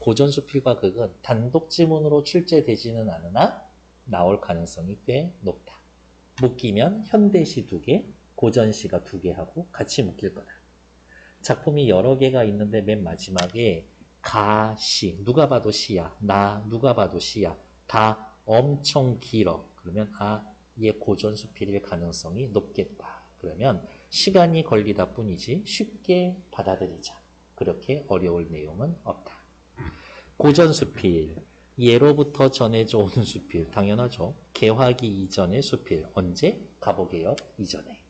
고전수 필과 극은 단독 지문으로 출제되지는 않으나 나올 가능성이 꽤 높다. 묶이면 현대시 두 개, 고전시가 두 개 하고 같이 묶일 거다. 작품이 여러 개가 있는데 맨 마지막에 가 시 누가 봐도 시야 나 누가 봐도 시야 다 엄청 길어 그러면 아 얘 고전수필일 가능성이 높겠다 그러면 시간이 걸리다 뿐이지 쉽게 받아들이자 그렇게 어려울 내용은 없다 고전 수필 예로부터 전해져 오는 수필 당연하죠. 개화기 이전의 수필 언제? 가보개혁 이전에.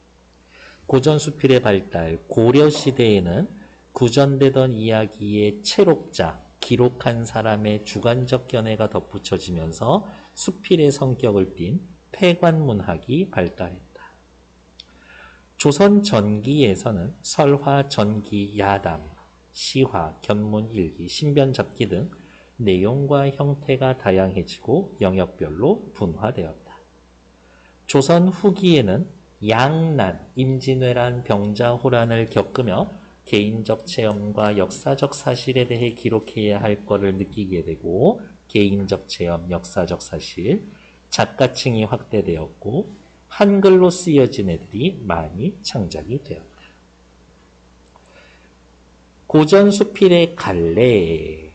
고전 수필의 발달, 고려 시대에는 구전되던 이야기의 채록자, 기록한 사람의 주관적 견해가 덧붙여지면서 수필의 성격을 띤 폐관문학이 발달했다. 조선 전기에서는 설화, 전기, 야담, 시화, 견문, 일기, 신변 잡기 등 내용과 형태가 다양해지고 영역별로 분화되었다. 조선 후기에는 양난, 임진왜란, 병자, 호란을 겪으며 개인적 체험과 역사적 사실에 대해 기록해야 할 것을 느끼게 되고 개인적 체험, 역사적 사실, 작가층이 확대되었고 한글로 쓰여진 애들이 많이 창작이 되었다. 고전 수필의 갈래,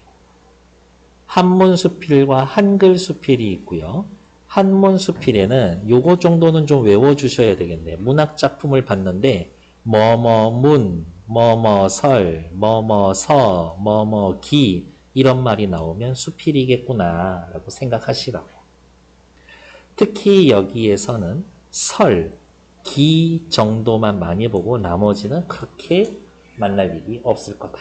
한문 수필과 한글 수필이 있고요. 한문 수필에는 요거 정도는 좀 외워주셔야 되겠네. 문학 작품을 봤는데 뭐뭐 문, 뭐뭐 설, 뭐뭐 서, 뭐뭐 기 이런 말이 나오면 수필이겠구나 라고 생각하시라고. 특히 여기에서는 설, 기 정도만 많이 보고 나머지는 그렇게 만날 일이 없을 거다.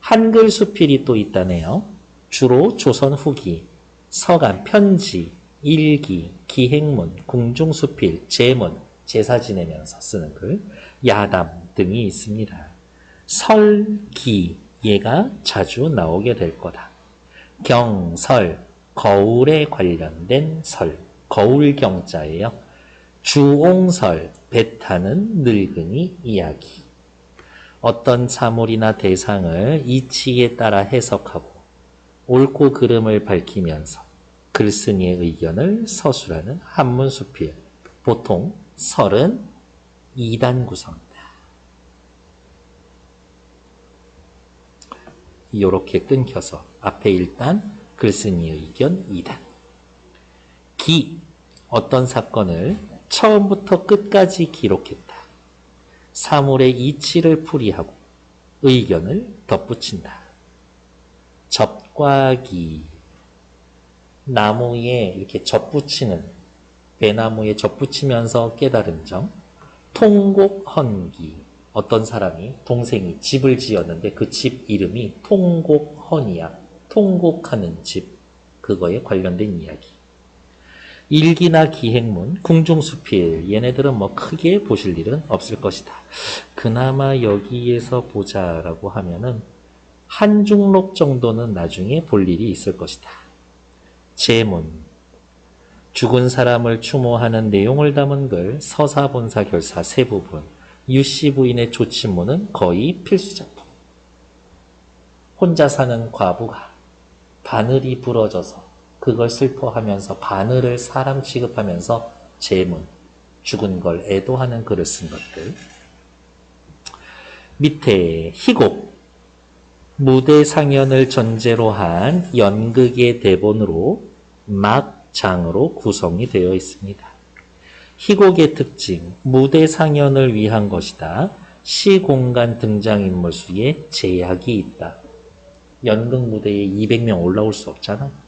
한글 수필이 또 있다네요. 주로 조선 후기, 서간, 편지, 일기, 기행문, 궁중수필, 제문, 제사 지내면서 쓰는 글, 야담 등이 있습니다. 설 기, 얘가 자주 나오게 될 거다. 경 설, 거울에 관련된 설, 거울경자예요. 주옹설, 배 타는 늙은이 이야기. 어떤 사물이나 대상을 이치에 따라 해석하고 옳고 그름을 밝히면서 글쓴이의 의견을 서술하는 한문수필. 보통 설은 2단 구성이다. 이렇게 끊겨서 앞에 1단, 글쓴이의 의견 2단. 기, 어떤 사건을 처음부터 끝까지 기록했다. 사물의 이치를 풀이하고 의견을 덧붙인다. 접과기, 나무에 이렇게 접붙이는, 배나무에 접붙이면서 깨달은 점. 통곡헌기, 어떤 사람이, 동생이 집을 지었는데 그 집 이름이 통곡헌이야. 통곡하는 집. 그거에 관련된 이야기. 일기나 기행문, 궁중수필, 얘네들은 뭐 크게 보실 일은 없을 것이다. 그나마 여기에서 보자라고 하면은 한중록 정도는 나중에 볼 일이 있을 것이다. 제문, 죽은 사람을 추모하는 내용을 담은 글, 서사 본사 결사 세 부분, 유씨 부인의 조치문은 거의 필수 작품. 혼자 사는 과부가 바늘이 부러져서 그걸 슬퍼하면서 바늘을 사람 취급하면서 제문, 죽은 걸 애도하는 글을 쓴 것들. 밑에 희곡, 무대 상연을 전제로 한 연극의 대본으로 막장으로 구성이 되어 있습니다. 희곡의 특징, 무대 상연을 위한 것이다. 시공간 등장인물 수에 제약이 있다. 연극 무대에 200명 올라올 수 없잖아.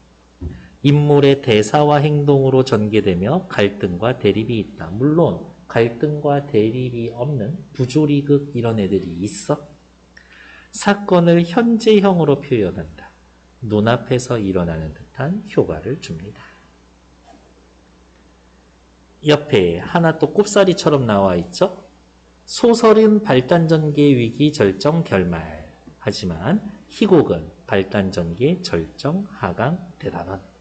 인물의 대사와 행동으로 전개되며 갈등과 대립이 있다. 물론 갈등과 대립이 없는 부조리극 이런 애들이 있어. 사건을 현재형으로 표현한다. 눈앞에서 일어나는 듯한 효과를 줍니다. 옆에 하나 또 꼽사리처럼 나와 있죠? 소설은 발단 전개 위기 절정 결말. 하지만 희곡은 발단 전개 절정 하강 대단원.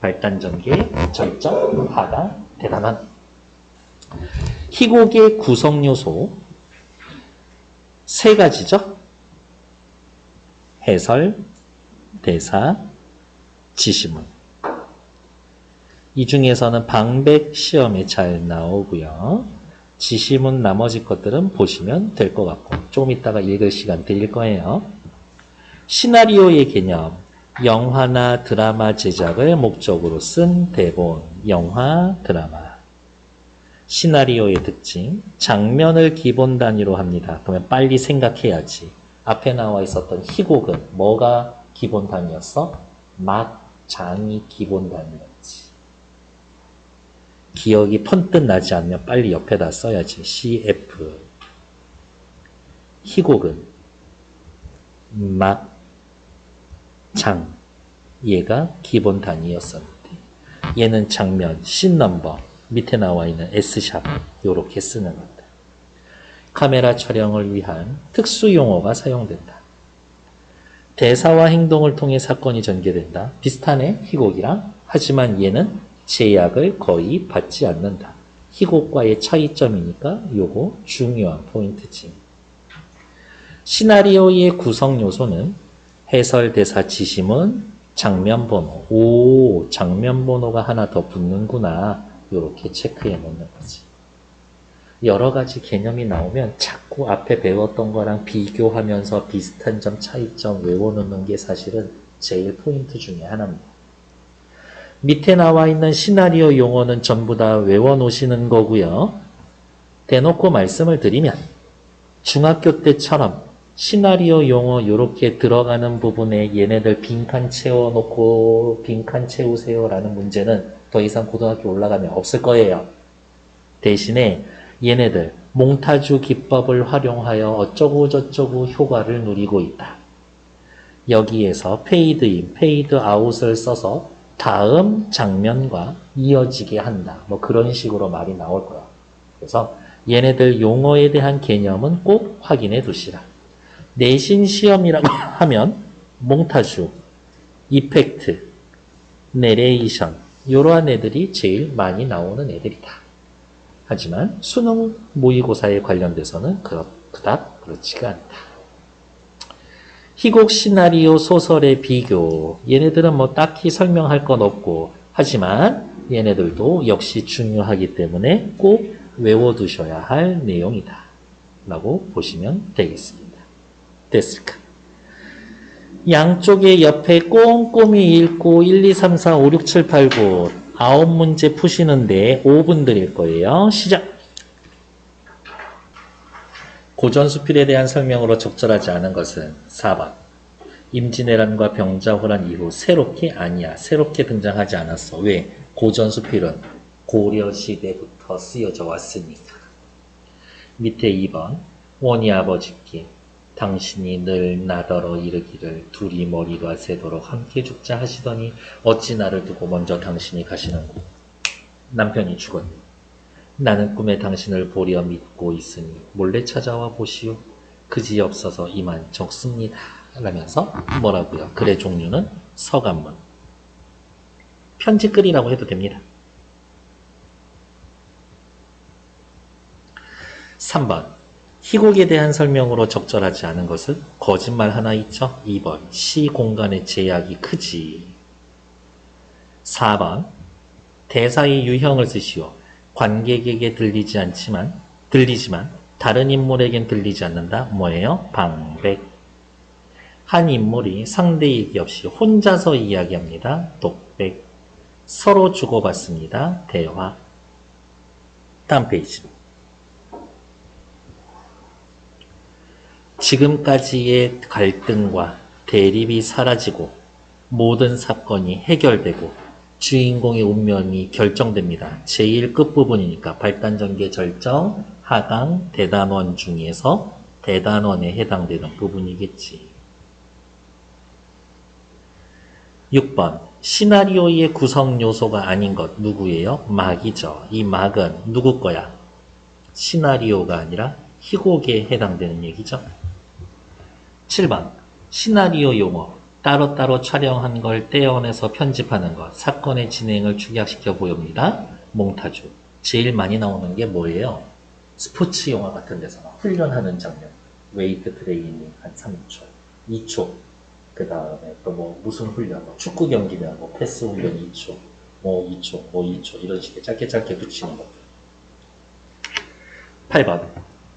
발단 전개 절정 하강 대단원. 희곡의 구성 요소 세 가지죠. 해설, 대사, 지시문. 이 중에서는 방백 시험에 잘 나오고요. 지시문 나머지 것들은 보시면 될 것 같고 조금 이따가 읽을 시간 드릴 거예요. 시나리오의 개념, 영화나 드라마 제작을 목적으로 쓴 대본, 영화, 드라마. 시나리오의 특징, 장면을 기본 단위로 합니다. 그러면 빨리 생각해야지. 앞에 나와 있었던 희곡은 뭐가 기본 단위였어? 막장이 기본 단위였지. 기억이 펀뜩 나지 않으면 빨리 옆에다 써야지. CF. 희곡은 막 장. 얘가 기본 단위였었는데 얘는 장면, 씬 넘버 밑에 나와 있는 S샵 요렇게 쓰는 겁니다. 카메라 촬영을 위한 특수 용어가 사용된다. 대사와 행동을 통해 사건이 전개된다. 비슷하네, 희곡이랑. 하지만 얘는 제약을 거의 받지 않는다. 희곡과의 차이점이니까 요거 중요한 포인트지. 시나리오의 구성 요소는 해설, 대사, 지심은 장면 번호. 오, 장면 번호가 하나 더 붙는구나. 요렇게 체크해 놓는 거지. 여러 가지 개념이 나오면 자꾸 앞에 배웠던 거랑 비교하면서 비슷한 점, 차이점 외워놓는 게 사실은 제일 포인트 중에 하나입니다. 밑에 나와 있는 시나리오 용어는 전부 다 외워놓으시는 거고요. 대놓고 말씀을 드리면 중학교 때처럼 시나리오 용어 이렇게 들어가는 부분에 얘네들 빈칸 채워놓고 빈칸 채우세요 라는 문제는 더 이상 고등학교 올라가면 없을 거예요. 대신에 얘네들 몽타주 기법을 활용하여 어쩌고 저쩌고 효과를 누리고 있다. 여기에서 페이드인, 페이드 아웃을 써서 다음 장면과 이어지게 한다. 뭐 그런 식으로 말이 나올 거야. 그래서 얘네들 용어에 대한 개념은 꼭 확인해 두시라. 내신 시험이라고 하면 몽타주, 이펙트, 내레이션 이러한 애들이 제일 많이 나오는 애들이다. 하지만 수능 모의고사에 관련돼서는 그렇, 그닥 그렇지가 않다. 희곡 시나리오 소설의 비교 얘네들은 뭐 딱히 설명할 건 없고 하지만 얘네들도 역시 중요하기 때문에 꼭 외워두셔야 할 내용이다. 라고 보시면 되겠습니다. 됐을까? 양쪽에 옆에 꼼꼼히 읽고 1, 2, 3, 4, 5, 6, 7, 8, 9 아홉 문제 푸시는데 5분 드릴 거예요. 시작! 고전수필에 대한 설명으로 적절하지 않은 것은 4번 임진왜란과 병자호란 이후 새롭게 아니야. 새롭게 등장하지 않았어. 왜? 고전수필은 고려시대부터 쓰여져 왔으니까. 밑에 2번 원희 아버지께 당신이 늘 나더러 이르기를 둘이 머리가 새도록 함께 죽자 하시더니 어찌 나를 두고 먼저 당신이 가시는고? 남편이 죽었니? 나는 꿈에 당신을 보려 믿고 있으니 몰래 찾아와 보시오. 그지 없어서 이만 적습니다. 라면서 뭐라고요? 글의 종류는 서간문. 편지글이라고 해도 됩니다. 3번 희곡에 대한 설명으로 적절하지 않은 것은 거짓말 하나 있죠. 2번 시 공간의 제약이 크지. 4번 대사의 유형을 쓰시오. 관객에게 들리지 않지만 들리지만 다른 인물에겐 들리지 않는다. 뭐예요? 방백. 한 인물이 상대 얘기 없이 혼자서 이야기합니다. 독백. 서로 주고받습니다. 대화. 다음 페이지. 지금까지의 갈등과 대립이 사라지고 모든 사건이 해결되고 주인공의 운명이 결정됩니다. 제일 끝부분이니까 발단전개 절정, 하강, 대단원 중에서 대단원에 해당되는 부분이겠지. 6번 시나리오의 구성 요소가 아닌 것 누구예요? 막이죠. 이 막은 누구 거야? 시나리오가 아니라 희곡에 해당되는 얘기죠. 7번 시나리오 용어 따로따로 촬영한 걸 떼어내서 편집하는 것 사건의 진행을 축약시켜 보입니다. 몽타주 제일 많이 나오는 게 뭐예요? 스포츠 영화 같은 데서 훈련하는 장면 웨이트 트레이닝 한 3초 2초 그 다음에 또 뭐 무슨 훈련, 뭐 축구 경기면 뭐 패스 훈련 2초, 뭐 2초, 뭐 2초 이런 식의 짧게 짧게 붙이는 거. 8번.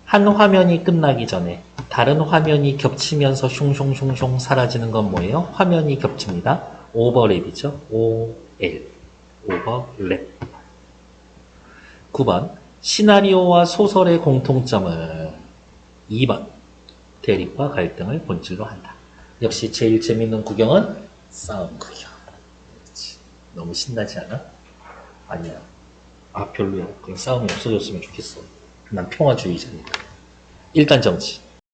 한 화면이 끝나기 전에 다른 화면이 겹치면서 숑숑숑숑 사라지는 건 뭐예요? 화면이 겹칩니다. 오버랩이죠. OL. 오버랩. 9번. 시나리오와 소설의 공통점은 2번. 대립과 갈등을 본질로 한다. 역시 제일 재밌는 구경은 싸움 구경. 너무 신나지 않아? 아니야. 아, 별로야. 그냥 싸움이 없어졌으면 좋겠어. 난 평화주의자니까. 일단 정치.